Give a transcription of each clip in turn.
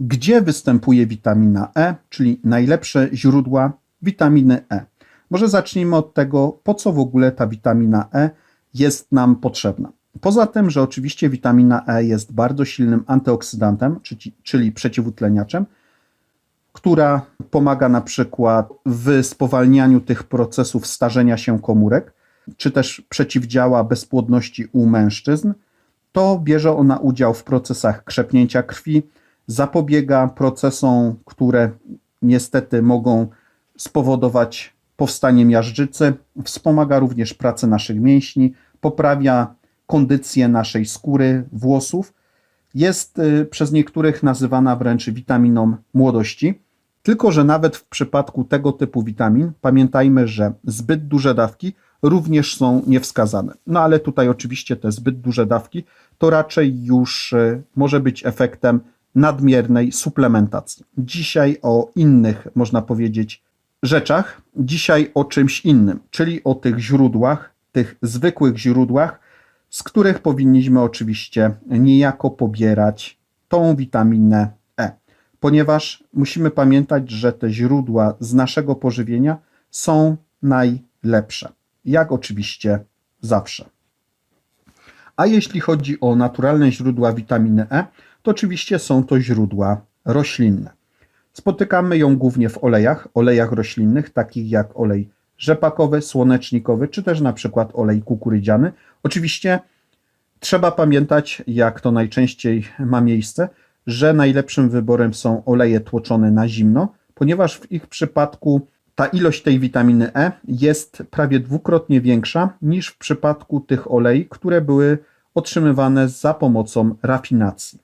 gdzie występuje witamina E, czyli najlepsze źródła witaminy E. Może zacznijmy od tego, po co w ogóle ta witamina E jest nam potrzebna. Poza tym, że oczywiście witamina E jest bardzo silnym antyoksydantem, czyli- przeciwutleniaczem, która pomaga na przykład w spowalnianiu tych procesów starzenia się komórek, czy też przeciwdziała bezpłodności u mężczyzn, to bierze ona udział w procesach krzepnięcia krwi, zapobiega procesom, które niestety mogą spowodować powstanie miażdżycy, wspomaga również pracę naszych mięśni, poprawia kondycję naszej skóry, włosów. Jest y, przez niektórych nazywana wręcz witaminą młodości. Tylko, że nawet w przypadku tego typu witamin pamiętajmy, że zbyt duże dawki również są niewskazane. No ale tutaj oczywiście te zbyt duże dawki to raczej już y, może być efektem nadmiernej suplementacji. Dzisiaj o innych, można powiedzieć, rzeczach, dzisiaj o czymś innym, czyli o tych źródłach, tych zwykłych źródłach, z których powinniśmy oczywiście niejako pobierać tą witaminę E, ponieważ musimy pamiętać, że te źródła z naszego pożywienia są najlepsze, jak oczywiście zawsze. A jeśli chodzi o naturalne źródła witaminy E, to oczywiście są to źródła roślinne. Spotykamy ją głównie w olejach, olejach roślinnych, takich jak olej rzepakowy, słonecznikowy, czy też na przykład olej kukurydziany. Oczywiście trzeba pamiętać, jak to najczęściej ma miejsce, że najlepszym wyborem są oleje tłoczone na zimno, ponieważ w ich przypadku ta ilość tej witaminy E jest prawie dwukrotnie większa niż w przypadku tych olei, które były otrzymywane za pomocą rafinacji.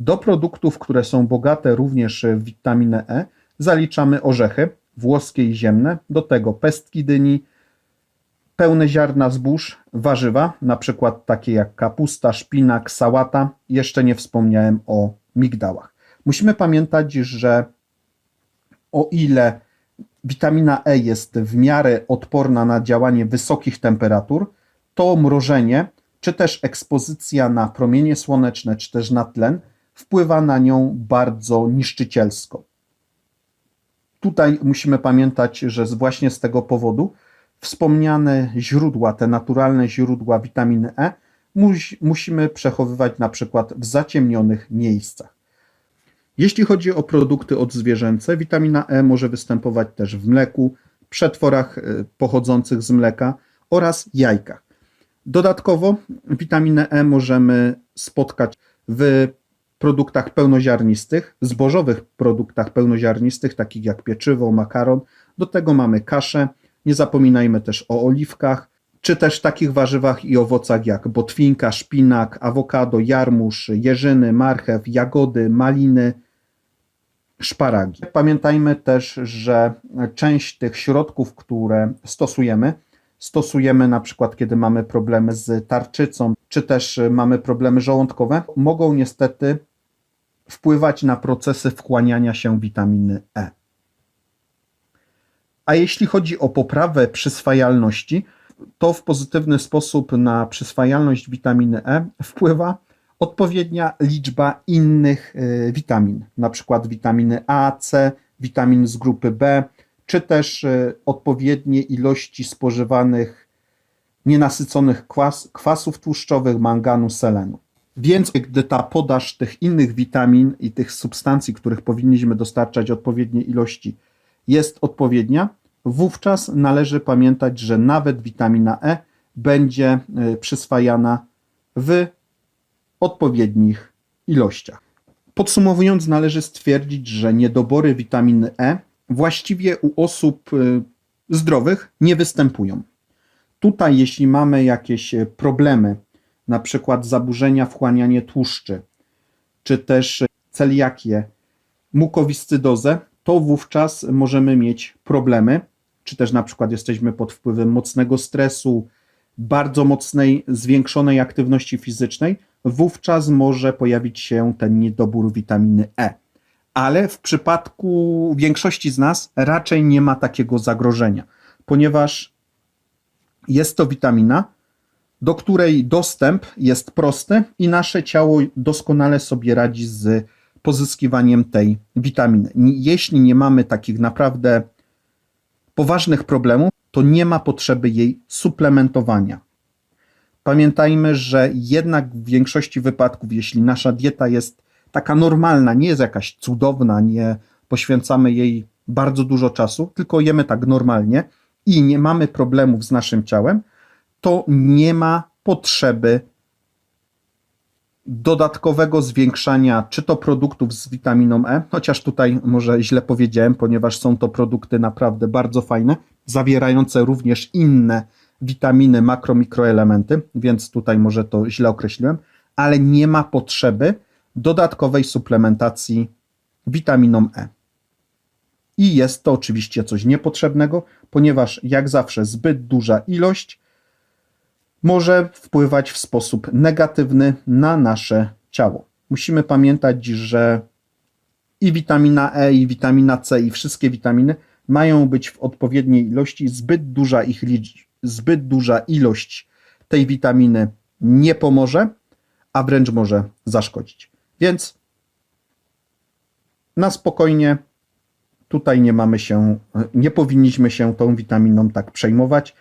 Do produktów, które są bogate również w witaminę E, zaliczamy orzechy włoskie i ziemne, do tego pestki dyni, pełne ziarna zbóż, warzywa, na przykład takie jak kapusta, szpinak, sałata. Jeszcze nie wspomniałem o migdałach. Musimy pamiętać, że o ile witamina E jest w miarę odporna na działanie wysokich temperatur, to mrożenie, czy też ekspozycja na promienie słoneczne, czy też na tlen wpływa na nią bardzo niszczycielsko. Tutaj musimy pamiętać, że właśnie z tego powodu wspomniane źródła, te naturalne źródła witaminy E, musimy przechowywać na przykład w zaciemnionych miejscach. Jeśli chodzi o produkty odzwierzęce, witamina E może występować też w mleku, przetworach e, pochodzących z mleka oraz jajkach. Dodatkowo witaminę E możemy spotkać w produktach pełnoziarnistych, zbożowych produktach pełnoziarnistych, takich jak pieczywo, makaron. Do tego mamy kaszę. Nie zapominajmy też o oliwkach, czy też takich warzywach i owocach jak botwinka, szpinak, awokado, jarmuż, jeżyny, marchew, jagody, maliny, szparagi. Pamiętajmy też, że część tych środków, które stosujemy, stosujemy na przykład, kiedy mamy problemy z tarczycą, czy też mamy problemy żołądkowe, mogą niestety wpływać na procesy wchłaniania się witaminy E. A jeśli chodzi o poprawę przyswajalności, to w pozytywny sposób na przyswajalność witaminy E wpływa odpowiednia liczba innych y, witamin, na przykład witaminy A, C, witamin z grupy B, czy też y, odpowiednie ilości spożywanych nienasyconych kwas, kwasów tłuszczowych, manganu, selenu. Więc gdy ta podaż tych innych witamin i tych substancji, których powinniśmy dostarczać odpowiednie ilości, jest odpowiednia, wówczas należy pamiętać, że nawet witamina E będzie y, przyswajana w odpowiednich ilościach. Podsumowując, należy stwierdzić, że niedobory witaminy E właściwie u osób y, zdrowych nie występują. Tutaj, jeśli mamy jakieś e, problemy, na przykład zaburzenia wchłaniania tłuszczy, czy też celiakię, mukowiscydozę, to wówczas możemy mieć problemy, czy też na przykład jesteśmy pod wpływem mocnego stresu, bardzo mocnej, zwiększonej aktywności fizycznej, wówczas może pojawić się ten niedobór witaminy E. Ale w przypadku większości z nas raczej nie ma takiego zagrożenia, ponieważ jest to witamina, do której dostęp jest prosty i nasze ciało doskonale sobie radzi z pozyskiwaniem tej witaminy. Jeśli nie mamy takich naprawdę poważnych problemów, to nie ma potrzeby jej suplementowania. Pamiętajmy, że jednak w większości wypadków, jeśli nasza dieta jest taka normalna, nie jest jakaś cudowna, nie poświęcamy jej bardzo dużo czasu, tylko jemy tak normalnie i nie mamy problemów z naszym ciałem, to nie ma potrzeby dodatkowego zwiększania czy to produktów z witaminą E, chociaż tutaj może źle powiedziałem, ponieważ są to produkty naprawdę bardzo fajne, zawierające również inne witaminy, makro, mikroelementy, więc tutaj może to źle określiłem, ale nie ma potrzeby dodatkowej suplementacji witaminą E. I jest to oczywiście coś niepotrzebnego, ponieważ jak zawsze zbyt duża ilość może wpływać w sposób negatywny na nasze ciało. Musimy pamiętać, że i witamina E, i witamina C, i wszystkie witaminy mają być w odpowiedniej ilości. Zbyt duża ich zbyt duża ilość tej witaminy nie pomoże, a wręcz może zaszkodzić. Więc na spokojnie tutaj nie mamy się, nie powinniśmy się tą witaminą tak przejmować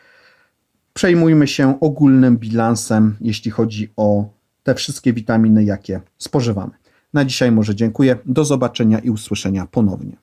przejmujmy się ogólnym bilansem, jeśli chodzi o te wszystkie witaminy, jakie spożywamy. Na dzisiaj może dziękuję. Do zobaczenia i usłyszenia ponownie.